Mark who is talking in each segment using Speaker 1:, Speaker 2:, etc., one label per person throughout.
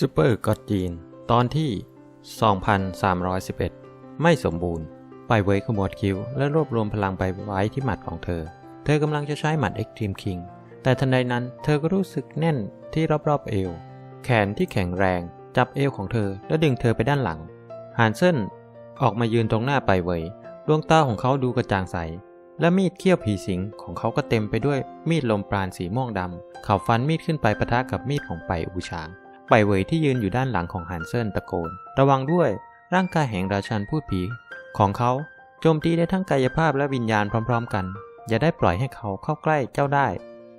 Speaker 1: ซูเปอร์ก็อดจีน ตอนที่ 2311 ไม่สมบูรณ์ ไปเวยขมวดคิ้ว และรวบรวมพลังไปไว้ที่หมัดของเธอ เธอกำลังจะใช้หมัดเอ็กตรีมคิง แต่ทันใดนั้นเธอก็รู้สึกแน่นที่รอบๆเอว แขนที่แข็งแรง จับเอวของเธอและดึงเธอไปด้านหลัง หานเซินออกมายืนตรงหน้าไปเวยดวงตาของเขาดูกระจ่างใส และมีดเขี้ยวผีสิงของเขาก็เต็มไปด้วยมีดลมปราณสีม่วงดำเขาฟันมีดขึ้นไปปะทะกับมีดของไปอูชาง ไปเวยที่ยืนอยู่ด้านหลังของฮันเซินตะโกน ระวังด้วย ร่างกายแห่งราชันพูดผี ของเขาโจมตีได้ทั้งกายภาพและวิญญาณพร้อม ๆ กัน อย่าได้ปล่อยให้เขาเข้าใกล้เจ้าได้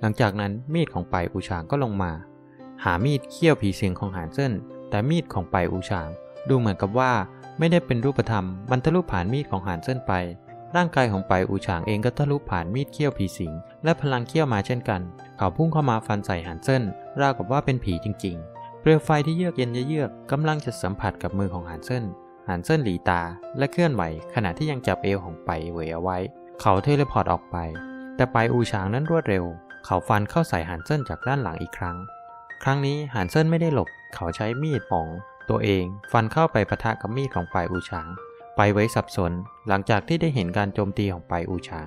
Speaker 1: หลังจากนั้นมีดของไปอูชางก็ลงมา หามีดเขี้ยวผีเสิงของฮันเซินแต่มีดของไปอูชางดูเหมือนกับว่าไม่ได้เป็นรูปธรรมมันทะลุผ่านมีดของฮันเซินไป ร่างกายของไปอูฉางเองก็ทะลุผ่านมีดเขี้ยวผีสิง และพลังเขี้ยวมาเช่นกัน เขาพุ่งเข้ามาฟันใส่ฮันเซินราวกับว่าเป็นผีจริง ๆ เปลวไฟที่เยือกเย็นเยือกกำลังจะสัมผัสกับมือของฮันเซินฮันเซินหลีตาและเคลื่อนไหวขณะที่ยังจับเอวของไปเหวยเอาไว้ เขาเทเลพอร์ตออกไป แต่ไปอูฉางนั้นรวดเร็ว เขาฟันเข้าใส่ฮันเซินจากด้านหลังอีกครั้ง ครั้งนี้ฮันเซินไม่ได้หลบ เขาใช้มีดของตัวเองฟันเข้าไปปะทะกับมีดของไปอูฉาง ไปไว้สับสน หลังจากที่ได้เห็นการโจมตีของไปอูฉาง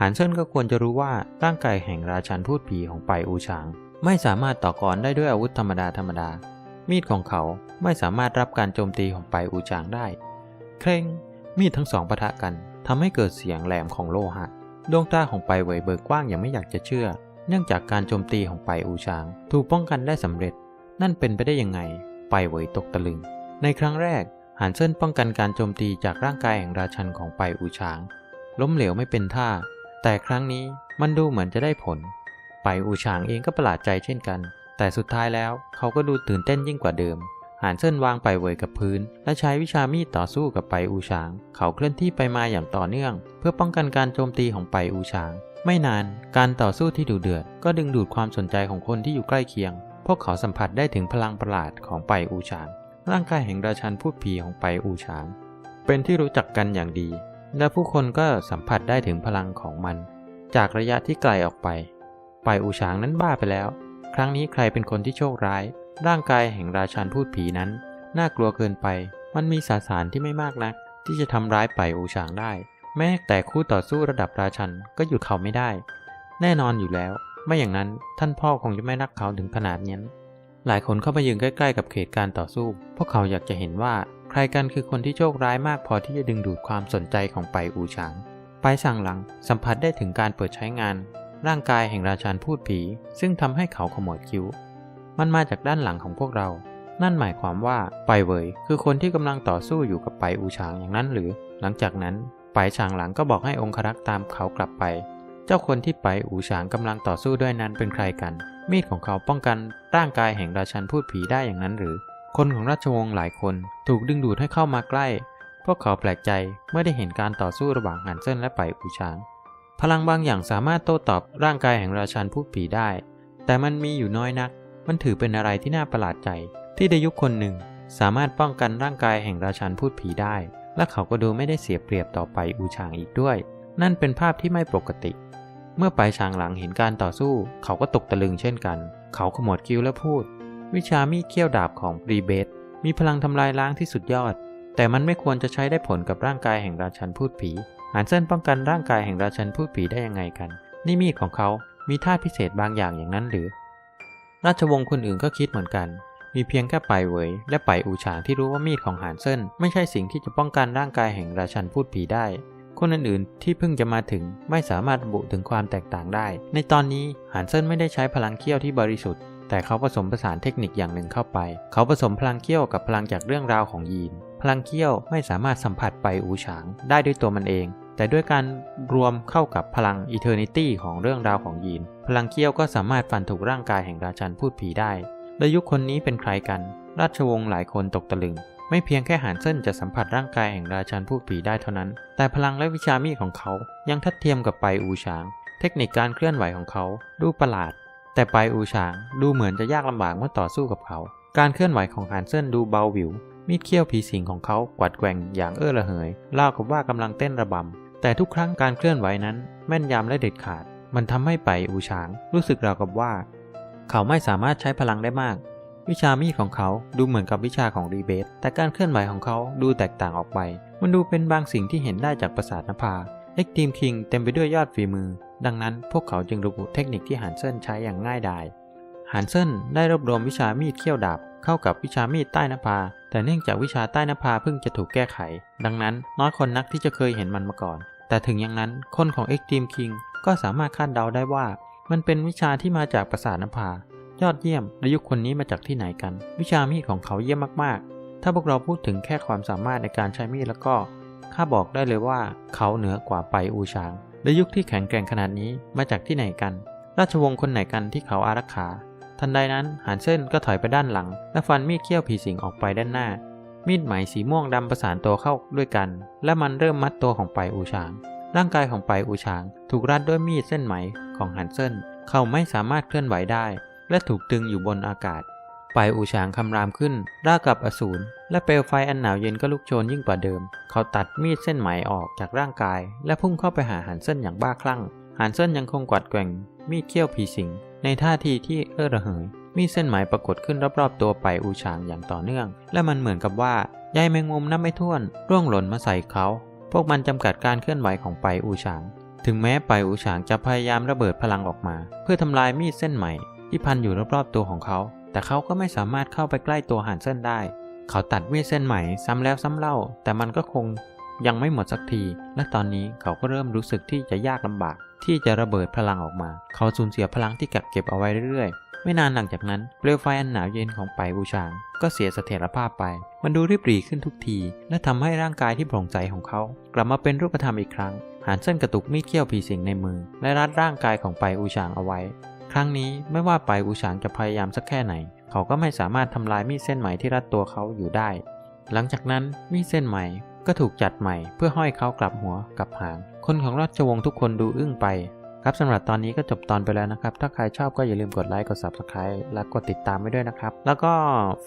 Speaker 1: ฮันเซินก็ควรจะรู้ว่าร่างกายแห่งราชันพูดผีของไปอูฉาง ไม่สามารถต่อกรได้ด้วยอาวุธธรรมดาธรรมดา มีดของเขาไม่สามารถรับการโจมตีของไปอูฉางได้ เคร่งมีดทั้งสองปะทะกันทำให้เกิดเสียงแหลมของโลหะ ดวงตาของไปเวยเบิกกว้างอย่างไม่อยากจะเชื่อ เนื่องจากการโจมตีของไปอูฉาง ถูกป้องกันได้สำเร็จ นั่นเป็นไปได้ยังไง ไปเวยตกตะลึง ในครั้งแรกหันเซินป้องกันการโจมตีจากร่างกายแห่งราชันของไปอูฉาง ล้มเหลวไม่เป็นท่า แต่ครั้งนี้มันดูเหมือนจะได้ผล ไปอูฉางเองก็ประหลาดใจเช่นกัน แต่สุดท้ายแล้วเขาก็ดูตื่นเต้นยิ่งกว่าเดิมหันเซินวางไปเวยกับพื้น และใช้วิชามีดต่อสู้กับไปอูฉาง เขาเคลื่อนที่ไปมาอย่างต่อเนื่อง เพื่อป้องกันการโจมตีของไปอูฉาง ไม่นาน การต่อสู้ที่ดุเดือด ก็ดึงดูดความสนใจของคนที่อยู่ใกล้เคียง พวกเขาสัมผัสได้ถึงพลังประหลาดของไปอูฉาง ร่างกายแห่งราชันพูดผีของไปอูฉาง เป็นที่รู้จักกันอย่างดี และผู้คนก็สัมผัสได้ถึงพลังของมัน จากระยะที่ไกลออกไป ไปอูฉางนั้นบ้าไปแล้ว ครั้งนี้ใครเป็นคนที่โชคร้าย ร่างกายแห่งราชันพูดผีนั้น น่ากลัวเกินไป มันมีสาสารที่ไม่มากนัก ที่จะทำร้ายไปอูฉางได้ แม้แต่คู่ต่อสู้ระดับราชันก็หยุดเขาไม่ได้ แน่นอนอยู่แล้ว ไม่อย่างนั้นท่านพ่อคงจะไม่รักเขาถึงขนาดนี้หลายคนเข้ามายืนใกล้ ๆ กับเขตการต่อสู้ พวกเขาอยากจะเห็นว่าใครกันคือคนที่โชคร้ายมากพอที่จะดึงดูดความสนใจของไปอูฉาง ไปสั่งหลังสัมผัสได้ถึงการเปิดใช้งาน ร่างกายแห่งราชันพูดผี ซึ่งทำให้เขาขมวดคิ้ว มันมาจากด้านหลังของพวกเรา นั่นหมายความว่าไปเวยคือคนที่กำลังต่อสู้อยู่กับไปอูฉางอย่างนั้นหรือ หลังจากนั้นไปฉางหลังก็บอกให้องครักษ์ตามเขากลับไป เจ้าคนที่ไปอูฉางกำลังต่อสู้ด้วยนั้นเป็นใครกัน มีดของเขาป้องกันร่างกายแห่งราชันพูดผีได้อย่างนั้นหรือ คนของราชวงศ์หลายคนถูกดึงดูดให้เข้ามาใกล้ พวกเขาแปลกใจเมื่อได้เห็นการต่อสู้ระหว่างหันเซินและไปอูฉาง พลังบางอย่างสามารถโต้ตอบร่างกายแห่งราชันพูดผีได้ แต่มันมีอยู่น้อยนัก มันถือเป็นอะไรที่น่าประหลาดใจ ที่ดยุคคนหนึ่ง สามารถป้องกันร่างกายแห่งราชันพูดผีได้ และเขาก็ดูไม่ได้เสียเปรียบต่อไปอูฉางอีกด้วย นั่นเป็นภาพที่ไม่ปกติ เมื่อไปฉางหลังเห็นการต่อสู้ เขาก็ตกตะลึงเช่นกัน เขาขมวดคิ้วและพูด วิชามีเขี้ยวดาบของปรีเบสมีพลังทำลายล้างที่สุดยอด แต่มันไม่ควรจะใช้ได้ผลกับร่างกายแห่งราชันพูดผี หันเส้นป้องกันร่างกายแห่งราชันพูดผีได้ยังไงกัน นี่มีดของเขามีท่าพิเศษบางอย่างอย่างนั้นหรือ ราชวงศ์คนอื่นก็คิดเหมือนกัน มีเพียงแค่ไปเวยและไปอูฉางที่รู้ว่ามีดของหานเซินไม่ใช่สิ่งที่จะป้องกันร่างกายแห่งราชันพูดผีได้ คนอื่นๆ ที่เพิ่งจะมาถึงไม่สามารถระบุถึงความแตกต่างได้ ในตอนนี้หานเซินไม่ได้ใช้พลังเขี้ยวที่บริสุทธิ์แต่เขาผสมผสานเทคนิคอย่างหนึ่งเข้าไป เขาผสมพลังเขี้ยวกับพลังจากเรื่องราวของยีน พลังเขี้ยวไม่สามารถสัมผัสไปอูฉางได้ด้วยตัวมันเอง แต่ด้วยการรวมเข้ากับพลังอีเทอร์นิตี้ของเรื่องราวของยีน พลังเขี้ยวก็สามารถฟันถูกร่างกายแห่งราชันพูดผีได้ และยุคคนนี้เป็นใครกัน ราชวงศ์หลายคนตกตะลึง ไม่เพียงแค่หานเส้นจะสัมผัสร่างกายแห่งราชันพูดผีได้เท่านั้น แต่พลังและวิชามีดของเขายังทัดเทียมกับไปอูฉาง เทคนิคการเคลื่อนไหวของเขาดูประหลาด แต่ไปอูฉางดูเหมือนจะยากลำบากเมื่อต่อสู้กับเขา การเคลื่อนไหวของหานเส้นดูเบาหวิวมีดเขี้ยวผีสิงของเขากวัดแกว่งอย่างเอื้อระเหยเล่ากับว่ากำลังเต้นระบำ แต่ทุกครั้งการเคลื่อนไหวนั้นแม่นยำและเด็ดขาด มันทำให้ไปอูฉางรู้สึกราวกับว่า เขาไม่สามารถใช้พลังได้มาก วิชามีดของเขาดูเหมือนกับวิชาของรีเบสแต่การเคลื่อนไหวของเขาดูแตกต่างออกไป มันดูเป็นบางสิ่งที่เห็นได้จากประสาทนภาเอ็กทีมคิงเต็มไปด้วยยอดฝีมือ ดังนั้นพวกเขาจึงระบุเทคนิคที่ฮันเซินใช้อย่างง่ายดายฮันเซินได้รวบรวมวิชามีดเขี้ยวดาบเข้ากับวิชามีดใต้นภา แต่เนื่องจากวิชาใต้นภาเพิ่งจะถูกแก้ไข ดังนั้นน้อยคนนักที่จะเคยเห็นมันมาก่อน แต่ถึงอย่างนั้นคนของเอ็กทีมคิงก็สามารถคาดเดาได้ว่า มันเป็นวิชาที่มาจากประสาทนภายอดเยี่ยมและยุคคนนี้มาจากที่ไหนกัน วิชามีดของเขาเยี่ยมมากๆ ถ้าพวกเราพูดถึงแค่ความสามารถในการใช้มีดแล้วก็ข้าบอกได้เลยว่าเขาเหนือกว่าไปอูชาง และยุคที่แข็งแกร่งขนาดนี้มาจากที่ไหนกัน ราชวงศ์คนไหนกันที่เขาอารักขา ทันใดนั้นหานเส้นก็ถอยไปด้านหลัง และฟันมีดเขี้ยวผีสิงออกไปด้านหน้า มีดไหมสีม่วงดำประสานตัวเข้าด้วยกัน และมันเริ่มมัดตัวของไปอูชาง ร่างกายของไปอูชาง ถูกรัดด้วยมีดเส้นไหมของหันเส้นเขาไม่สามารถเคลื่อนไหวได้ และถูกตึงอยู่บนอากาศ ไปอูฉางคำรามขึ้นร่ากับอสูรและเปลวไฟอันหนาวเย็นก็ลุกโชนยิ่งกว่าเดิม เขาตัดมีดเส้นไหมออกจากร่างกาย และพุ่งเข้าไปหาหันเส้นอย่างบ้าคลั่งหันเส้นยังคงกวัดแกว่งมีดเขี้ยวผีสิงในท่าทีที่เอ้อระเหย มีเส้นไหมปรากฏขึ้นรอบๆ ตัวไปอูฉางอย่างต่อเนื่อง และมันเหมือนกับว่าใยแมงมุมนับไม่ถ้วน ร่วงหล่นมาใส่เขา พวกมันจำกัดการเคลื่อนไหวของไปอูฉาง ถึงแม้ไปอูฉางจะพยายามระเบิดพลังออกมา เพื่อทำลายมีดเส้นไหมที่พันอยู่รอบๆตัวของเขา แต่เขาก็ไม่สามารถเข้าไปใกล้ตัวหันเส้นได้ เขาตัดมีดเส้นใหม่ซ้ำแล้วซ้ำเล่า แต่มันก็คงยังไม่หมดสักที และตอนนี้เขาก็เริ่มรู้สึกที่จะยากลำบาก ที่จะระเบิดพลังออกมา เขาสูญเสียพลังที่กักเก็บเอาไว้เรื่อยๆ ไม่นานหลังจากนั้นเปลวไฟอันหนาวเย็นของไปบูชาง ก็เสียเสถียรภาพไป มันดูริบหรี่ขึ้นทุกที และทำให้ร่างกายที่โปร่งใสของเขา กลับมาเป็นรูปธรรมอีกครั้งหานเส้นกระตุกมีดเขี้ยวผีสิงในมือ และรัดร่างกายของไปอูชางเอาไว้ ครั้งนี้ไม่ว่าไปอูฉางจะพยายามสักแค่ไหน เขาก็ไม่สามารถทำลายมีดเส้นไหมที่รัดตัวเขาอยู่ได้ หลังจากนั้นมีดเส้นไหม ก็ถูกจัดใหม่เพื่อห้อยเขากลับหัวกลับหาง คนของราชวงศ์ทุกคนดูอึ้งไปครับสำหรับตอนนี้ก็จบตอนไปแล้วนะครับ ถ้าใครชอบก็อย่าลืมกดไลค์ กด subscribe และกดติดตามไว้ด้วยนะครับ แล้วก็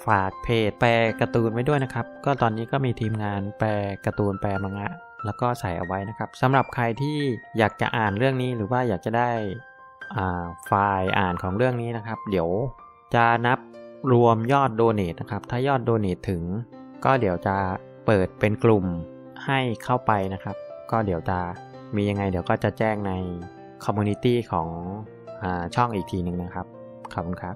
Speaker 1: ฝากเพจแปลการ์ตูนไว้ด้วยนะครับ ก็ตอนนี้ก็มีทีมงานแปลการ์ตูนแปลมังงะ แล้วก็ใส่เอาไว้นะครับสำหรับใครที่อยากจะอ่านเรื่องนี้หรือว่าอยากจะได้อ่าไฟล์อ่านของเรื่องนี้นะครับ เดี๋ยวจะนับรวมยอดโดเน a นะครับ ถ้ายอดโดเน a ถึง ก็เดี๋ยวจะ เปิดเป็นกลุ่มให้เข้าไปนะครับ ก็เดี๋ยวจะมียังไงเดี๋ยวก็จะแจ้งในคอมมูนิตี้ของอาช่องอีกทีหนึ่งนะครับ ขอบคุณครับ